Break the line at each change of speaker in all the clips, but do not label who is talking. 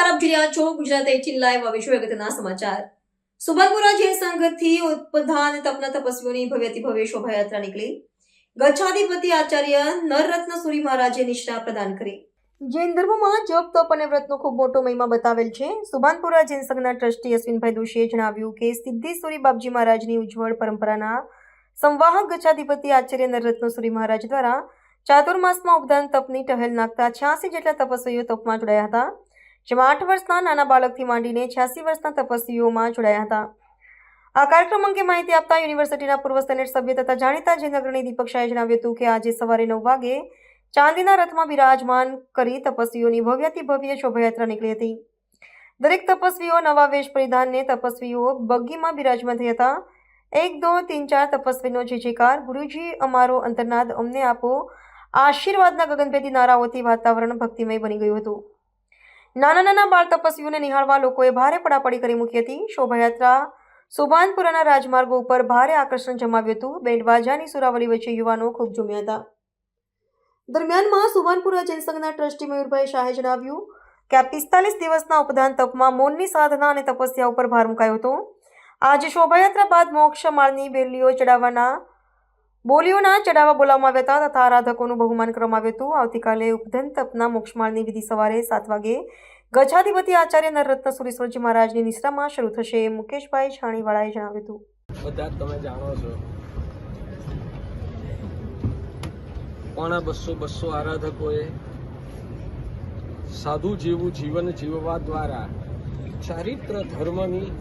આપ જોઈ રહ્યા છો ગુજરાત એટીન લાઈવ હવે અગત્યના સમાચાર. સુભાનપુરા જૈન સંઘથી ઉત્પધાન તપના તપસ્વીઓની ભવ્યથી ભવ્ય શોભાયાત્રા નીકળી. ગચ્છાધિપતિ આચાર્ય નરરત્ન સુરી મહારાજે નિષ્ઠા પ્રદાન કરી. જૈન ધર્મમાં જપ, તપ અને વ્રતનો ખૂબ મોટો મહિમા બતાવેલ છે. સુભાનપુરા જૈન સંઘના ટ્રસ્ટી અશ્વિનભાઈ દોશીએ જણાવ્યું કે સિદ્ધેશ્વરી બાપજી મહારાજની ઉજ્જવળ પરંપરાના સંવાહક ગચ્છાધિપતિ આચાર્ય નરરત્ન સુરી મહારાજ દ્વારા ચાતુર્માસમાં ઉપદાન તપની ટહેલ નાખતા છ્યાસી જેટલા તપસ્વીઓ તપમાં જોડાયા હતા. જેમાં આઠ વર્ષના નાના બાળકથી માંડીને છ્યાસી વર્ષના તપસ્વીઓમાં જોડાયા હતા. આ કાર્યક્રમ અંગે માહિતી આપતા યુનિવર્સિટીના પૂર્વ સેનેટ સભ્ય તથા જાણીતા જયનગરની દીપક શાહે જણાવ્યું હતું કે આજે સવારે નવ વાગે ચાંદીના રથમાં બિરાજમાન કરી તપસ્વીઓની ભવ્યથી ભવ્ય શોભાયાત્રા નીકળી હતી. દરેક તપસ્વીઓ નવા વેશ પરિધાનને તપસ્વીઓ બગ્ગીમાં બિરાજમાન થયા હતા. એક, દો, તીન, ચાર તપસ્વીનો જે જેકાર ગુરુજી, અમારો અંતરનાદ અમને આપો. આશીર્વાદના ગગનભેદી નારાઓથી વાતાવરણ ભક્તિમય બની ગયું હતું. નાના નાના બાળ તપસ્વીઓને નિહાળવા લોકોએ ભારે પડાપડી કરી મૂકી હતી. શોભાયાત્રા સુભાનપુરાના રાજમાર્ગો ઉપર ભારે આકર્ષણ જમાવ્યું હતું. બેન્ડ બાજાની સુરાવલી વચ્ચે યુવાનો ખૂબ ઝૂમ્યા હતા. દરમિયાનમાં સુભાનપુરા જનસંઘના ટ્રસ્ટી મયુરભાઈ શાહે જણાવ્યું, કે આ પિસ્તાલીસ દિવસના ઉપદાન તપમાં મૌનની સાધના અને તપસ્યા ઉપર ભાર મુકાયો હતો. આજે શોભાયાત્રા બાદ મોક્ષ માળની બેલીઓ ચડાવવાના બોલીઓના ચડાવવા બોલાવવામાં આવ્યા હતા તથા આરાધકોનું બહુમાન કરવામાં આવ્યું હતું. આવતીકાલે ઉપધન તપના મોક્ષમાળની વિધિ સવારે સાત વાગે ગજાધિપતિ આચાર્ય નરરત્ન સુરેશ્વરજી મહારાજની નિશ્રામાં શરૂ થશે. મુકેશભાઈ છાણીવાળાએ જણાવ્યું હતું.
બધા તમે જાણો છો. પોણા બસો બસો આરાધકોએ સાધુ જેવું જીવન જીવવા દ્વારા ચારિત્ર ધર્મની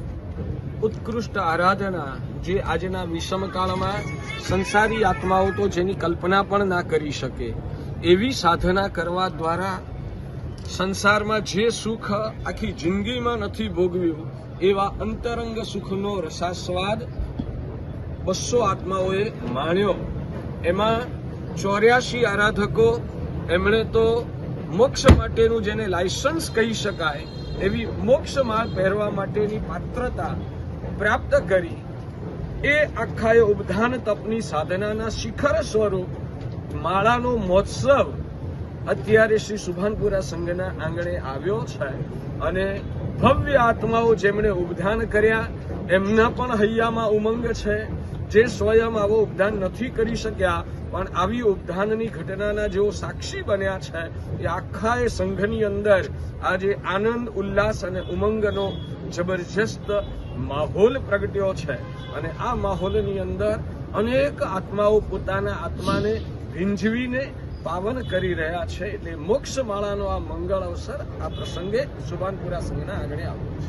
ઉત્કૃષ્ટ આરાધના જે આજના વિષમ કાળમાં સંસારી આત્માઓ તો જેની કલ્પના પણ ના કરી શકે, એવી સાધના કરવા દ્વારા સંસારમાં જે સુખ આખી જિંદગીમાં નથી ભોગવ્યું, એવા અંતરંગ સુખનો રસાસ્વાદ બસો આત્માઓએ માણ્યો. એમાં ચોર્યાસી આરાધકો, એમણે તો મોક્ષ માટેનું જેને લાયસન્સ કહી શકાય એવી મોક્ષ માર્ગ પહેરવા માટેની પાત્રતા પ્રાપ્ત કરી. એ આખા એ ઉપધાન તપની સાધનાના શિખર સ્વરૂપ માળાનો મહોત્સવ અત્યારે શ્રી સુભાનપુરા સંઘના આંગણે આવ્યો છે. અને ભવ્ય આત્માઓ જેમણે ઉપધાન કર્યા, એમના પણ હૈયામાં ઉમંગ છે. જે સ્વયં આવો ઉપધાન નથી કરી શક્યા પણ આવી ઉપધાનની ઘટનાના જેઓ સાક્ષી બન્યા છે એ આખા એ સંઘની અંદર આજે આનંદ ઉલ્લાસ અને ઉમંગનો જબરજસ્ત માહોલ પ્રગટ્યો છે. અને આ માહોલની અંદર અનેક આત્માઓ પોતાના આત્માને ભીંજવીને પાવન કરી રહ્યા છે એટલે મોક્ષ માળાનો આ મંગળ અવસર આ પ્રસંગે સુભાનપુરા સંઘના આગળ આવ્યો